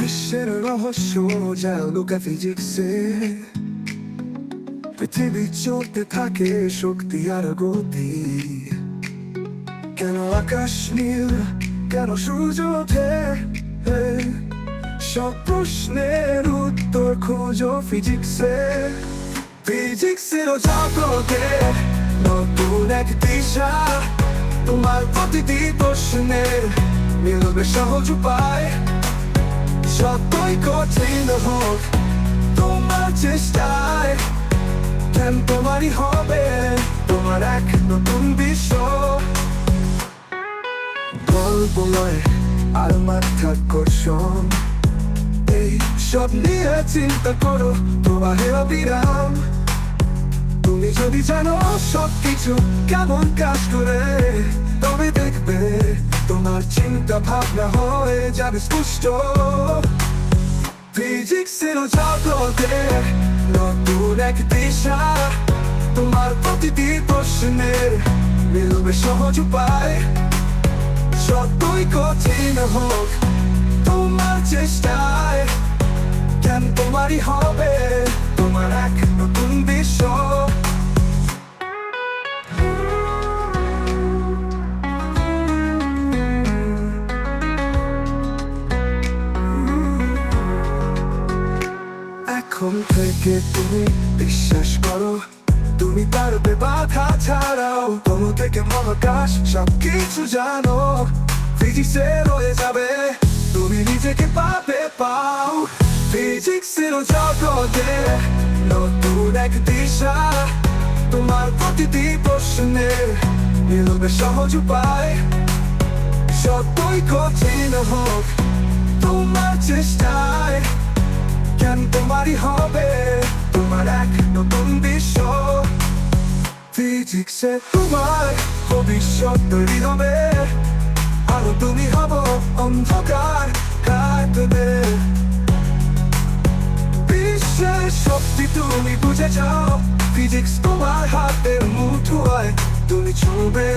রহস্য যা লুকা ফিজিক্সে পৃথিবী চলতে থাকে শক্তি আর গতি। কেন আকাশ নীল, কেন সূর্য ওঠে? সব প্রশ্নের উত্তর খোঁজো ফিজিক্সে ফিজিক্সের জগতে নতুন এক দিশা। তোমার প্রতিটি প্রশ্নের মিলবে সহজ উপায়। যতই কঠিন হোক, তোমার চেষ্টায় জ্ঞান তোমারই হবে, তোমার এক নতুন বিশ্ব। গল্প নয়, আর মাথার কর্ষণ এই সব নিয়ে চিন্তা করো প্রবাহে অবিরাম। তুমি যদি জানো সব কিছু কেমন কাজ করে, তবে দেখবে তোমার চিন্তা ভাবনা হয়ে যাবে স্পষ্ট। ফিজিক্সের জগতে নতুন এক দিশা, তোমার প্রতিটি প্রশ্নের মিলবে সহজ উপায়। যতই কঠিন হোক, তোমার চেষ্টায় জ্ঞান তোমারই হবে? এখন থেকে তুমি বিশ্বাস করো, তুমি পারবে বাধা ছাড়াও। তোমা থেকে মহাকাশ সব কিছু জানো ফিজিক্সে রয়ে যাবে, তুমি নিজেকে পাবে পাও। ফিজিক্সের জগতে নতুন এক দিশা, তোমার প্রতিটি প্রশ্নের মিলবে সহজ উপায়। সত্যই কঠিন হোক তোমার চেষ্টায়, কেন তোমারই হবে ফিজিক্সে তোমার ভবিষ্যৎ তৈরি হবে। আরও তুমি হব অন্ধকার কাটবে বিশ্বের শক্তি তুমি বুঝে যাও ফিজিক্স তোমার হাতের মুঠোয়। তুমি ছুবে